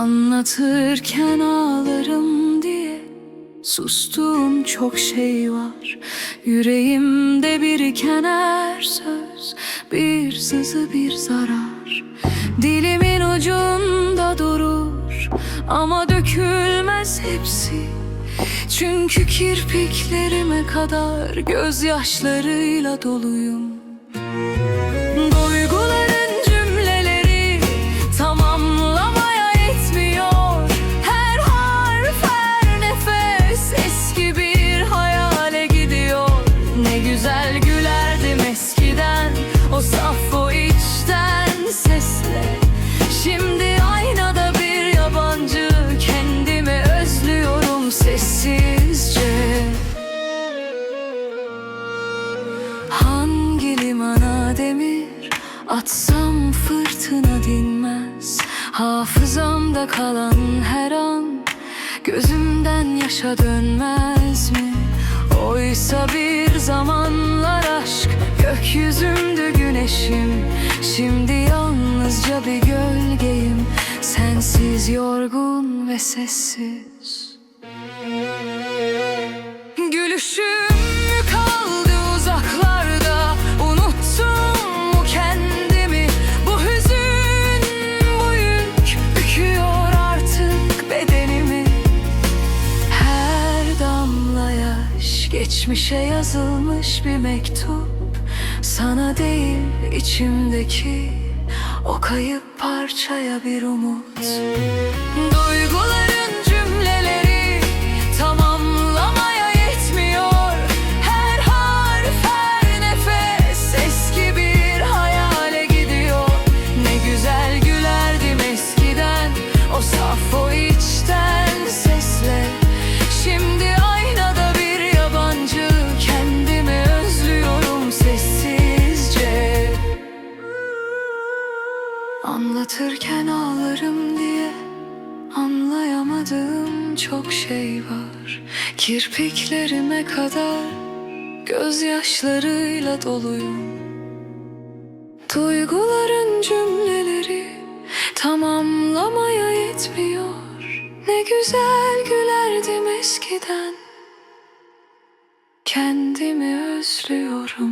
Anlatırken ağlarım diye Sustuğum çok şey var. Yüreğimde biriken her söz Bir sızı bir zarar. Dilimin ucunda durur Ama dökülmez hepsi. Çünkü kirpiklerime kadar Gözyaşlarıyla doluyum. Duyguların atsam fırtına dinmez Hafızamda kalan her an gözümden yaşa dönmez mi? Oysa bir zamanlar aşk gökyüzümdü güneşim Şimdi yalnızca bir gölgeyim sensiz yorgun ve sessiz Geçmişe yazılmış bir mektup. Sana değil içimdeki O kayıp parçaya bir umut. Duyguların Anlatırken ağlarım diye Anlayamadığım çok şey var. Kirpiklerime kadar Gözyaşlarıyla doluyum. Duyguların cümleleri Tamamlamaya yetmiyor. Ne güzel gülerdim eskiden. Kendimi özlüyorum.